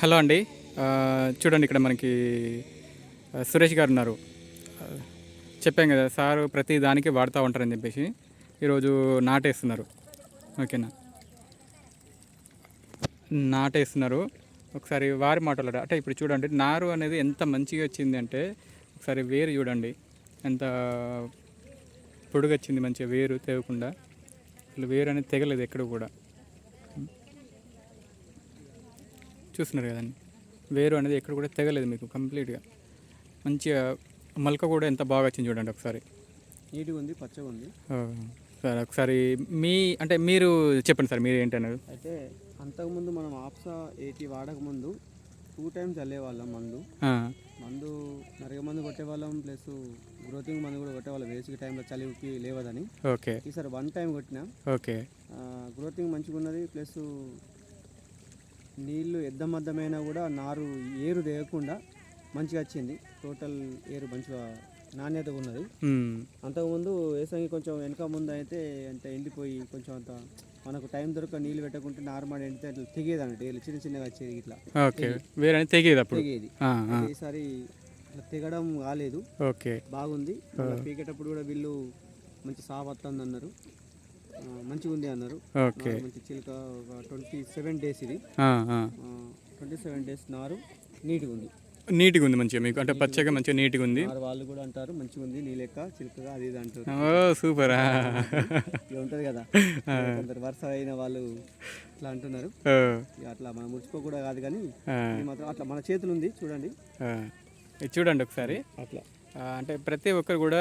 Hello అండి. చూడండి ఇక్కడ మనకి సురేష్ గారు ఉన్నారు చెప్పాం కదా సారు ప్రతి దానికి వాడుతూ ఉంటారని చెప్పేసి ఈరోజు నాటేస్తున్నారు. ఓకేనా? నాటేస్తున్నారు. ఒకసారి వారి మాటలు అంటే ఇప్పుడు చూడండి నారు అనేది ఎంత మంచిగా వచ్చింది అంటే ఒకసారి వేరు చూడండి. ఎంత పొడుగు వచ్చింది మంచిగా వేరు తేవకుండా. అసలు వేరు అనేది తెగలేదు ఎక్కడ కూడా. చూస్తున్నారు కదండి వేరు అనేది ఎక్కడ కూడా తెగలేదు మీకు కంప్లీట్గా. మంచిగా మొలక కూడా ఎంత బాగా వచ్చింది చూడండి ఒకసారి. నీట్గా ఉంది పచ్చగా ఉంది. సరే ఒకసారి మీ అంటే మీరు చెప్పండి సార్ మీరు ఏంటన్నారు అయితే అంతకుముందు మనం ఆప్సా ఎయిటీ వాడక ముందు టూ టైమ్స్ చల్లేవాళ్ళం మందు. మందు నరగ మందు కొట్టేవాళ్ళం ప్లస్ గ్రోతింగ్ మందు కూడా కొట్టేవాళ్ళం వేసిక టైంలో చలి ఉప్పి లేవదని. ఓకే. ఈసారి వన్ టైం కొట్టినా. ఓకే. గ్రోతింగ్ మంచిగా ఉన్నది ప్లస్ నీళ్ళు ఎద్దమద్దమైనా కూడా నారు ఏరు తెగకుండా మంచిగా వచ్చింది. టోటల్ ఏరు మంచిగా నాణ్యతగా ఉన్నది. అంతకుముందు వేసంగి కొంచెం వెనక ముందు అయితే అంత ఎండిపోయి కొంచెం అంత మనకు టైం దొరక నీళ్ళు పెట్టకుంటే నార్మల్ ఎండితే అట్లా తెగేది అన్నట్టు చిన్న చిన్నగా వచ్చేది ఇట్లా. వేరే తెగేది అప్పుడు? తెగేది. ఈసారి తెగడం కాలేదు. ఓకే. బాగుంది. పీకేటప్పుడు కూడా వీళ్ళు మంచి సాగు వస్తుంది అన్నారు మంచిగా ఉంది అన్నారు. ఓకే. మంచి చిలుక ఒక ట్వంటీ సెవెన్ డేస్ ఇది. ట్వంటీ సెవెన్ డేస్ నారు నీట్గా ఉంది. నీట్గా ఉంది మంచిగా మీకు అంటే పచ్చగా మంచిగా నీట్గా ఉంది. వాళ్ళు కూడా అంటారు మంచిగా ఉంది నీ లెక్క చిలుకగా అది ఇది అంటారు. Oh super. ఉంటుంది కదా. కొందరు వరుస అయిన వాళ్ళు ఇట్లా అంటున్నారు. అట్లా మనం ముడుచుకోకూడదు కాదు కానీ మాత్రం అట్లా మన చేతులు ఉంది చూడండి. చూడండి ఒకసారి. అట్లా. అంటే ప్రతి ఒక్కరు కూడా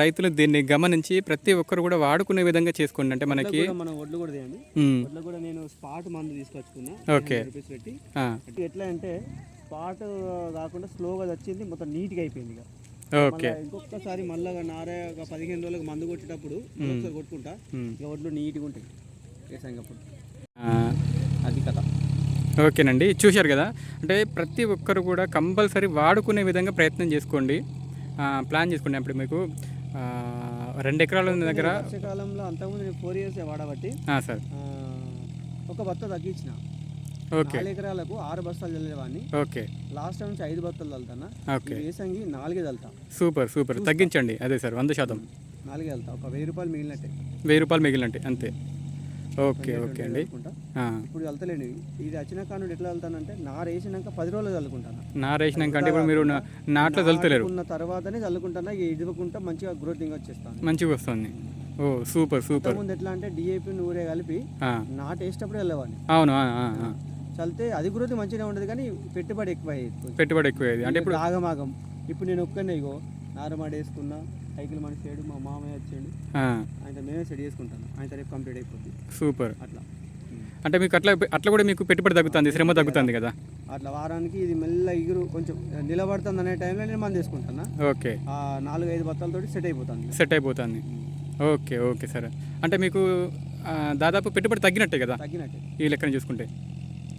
రైతులు దీన్ని గమనించి ప్రతి ఒక్కరు కూడా వాడుకునే విధంగా చేసుకోండి. అంటే మనకి మనం ఒడ్లు కూడా తీయండి. ఒడ్లు కూడా నేను స్పాట్ మందు తీసుకొచ్చుకున్నా. ఓకే. పెట్టి. ఎట్లా అంటే స్పాట్ కాకుండా స్లోగా వచ్చింది మొత్తం నీట్గా అయిపోయింది ఇక. ఓకే. ఇంకొకసారి మళ్ళా నారే ఒక పదిహేను రోజులకు మందు కొట్టేటప్పుడు ఒకసారి కొట్టుకుంటా ఇక ఒడ్లు నీట్గా ఉంటాయి. అది కథ ఓకేనండి. చూశారు కదా? అంటే ప్రతి ఒక్కరు కూడా కంపల్సరీ వాడుకునే విధంగా ప్రయత్నం చేసుకోండి. ప్లాన్ చేసుకోండి అప్పుడు మీకు. రెండు ఎకరాల ఉన్న దగ్గర వర్షాకాలంలో అంతకుముందు నేను ఫోర్ ఇయర్స్ వాడబట్టి సార్. ఒక బత్త తగ్గించిన. ఓకే. నాలుగు ఎకరాలకు ఆరు బస్తాలు చల్లేవాడిని. ఓకే. లాస్ట్ టైం నుంచి ఐదు బస్తాలు చల్లుతానా ఓకే. వేసంగి నాలుగే చల్లుతా సూపర్ సూపర్. తగ్గించండి. అదే సార్ వంద శాతం. నాలుగే చల్లుతా ఒక వెయ్యి రూపాయలు మిగిలినట్టే. వెయ్యి రూపాయలు మిగిలినట్టే. అంతే. ఓకే ఓకే అండి. ఇప్పుడు ఇవి. ఇది వచ్చిన కానుండి ఎట్లా చల్లుతానంటే నారు వేసినాక పది రోజులు చల్లుకుంటాను. నారేసినాక అంటే ఇప్పుడు మీరు నాట్లో చల్లుతలేరు. ఉన్న తర్వాతనే చల్లుకుంటానా ఇక ఇవ్వకుండా మంచిగా గ్రోతింగ్ వచ్చేస్తాను మంచిగా వస్తుంది. Oh super super. ముందు ఎట్లా అంటే డిఏపి నూరే కలిపి నాటు వేసేటప్పుడు వెళ్ళేవాడిని అవును. చల్లితే అది గ్రోత్ మంచిగా ఉండదు కానీ పెట్టుబడి ఎక్కువ. పెట్టుబడి ఎక్కువ అంటే ఇప్పుడు ఆగమాగం ఇప్పుడు నేను ఒక్కనే ఇగో నారమాడ వేసుకున్నా సైకిల్ మన సైడ్ మా మామయ్య వచ్చాడు. ఆయన మేమే సెట్ చేసుకుంటాను ఆయన రేపు కంప్లీట్ అయిపోద్ది. సూపర్. అట్లా. అంటే మీకు అట్లా అట్లా కూడా మీకు పెట్టుబడి తగ్గుతుంది శ్రమ తగ్గుతుంది కదా? అట్లా వారానికి ఇది మెల్ల ఎగురు కొంచెం నిలబడుతుంది అనే టైంలో నేను మంది వేసుకుంటాను? ఓకే. ఆ నాలుగు ఐదు బత్తాలతోటి సెట్ అయిపోతుంది. సెట్ అయిపోతుంది. ఓకే ఓకే సరే. అంటే మీకు దాదాపు పెట్టుబడి తగ్గినట్టే కదా? తగ్గినట్టే. ఈ లెక్కన చూసుకుంటే.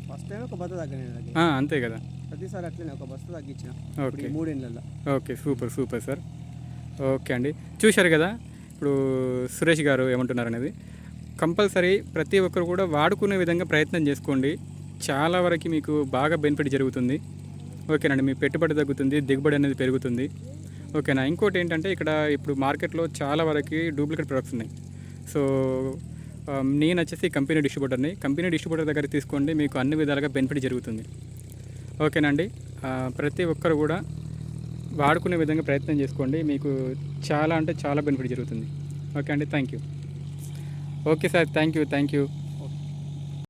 ఫస్ట్ టైం ఒక బత్త తగ్గిన అంతే కదా. ప్రతిసారి అట్లనే ఒక బస్తా తగ్గించిన. Okay. మూడేళ్ళల్లో okay super super sir. Okay అండి. చూశారు కదా? ఇప్పుడు సురేష్ గారు ఏమంటున్నారు అనేది కంపల్సరీ ప్రతి ఒక్కరు కూడా వాడుకునే విధంగా ప్రయత్నం చేసుకోండి. చాలా వరకు మీకు బాగా బెనిఫిట్ జరుగుతుంది. ఓకేనండి మీ పెట్టుబడి తగ్గుతుంది దిగుబడి అనేది పెరుగుతుంది. ఓకేనా? ఇంకోటి ఏంటంటే ఇక్కడ ఇప్పుడు మార్కెట్లో చాలా వరకు డూప్లికేట్ ప్రొడక్ట్స్ ఉన్నాయి. సో నేను వచ్చేసి కంపెనీ డిస్ట్రిబ్యూటర్ని. కంపెనీ డిస్ట్రిబ్యూటర్ దగ్గర తీసుకోండి మీకు అన్ని విధాలుగా బెనిఫిట్ జరుగుతుంది. ఓకేనండి? ప్రతి ఒక్కరు కూడా వాడుకునే విధంగా ప్రయత్నం చేసుకోండి. మీకు చాలా అంటే చాలా బెనిఫిట్ జరుగుతుంది. ఓకే అండి. Thank you. Okay sir. Thank you. Thank you.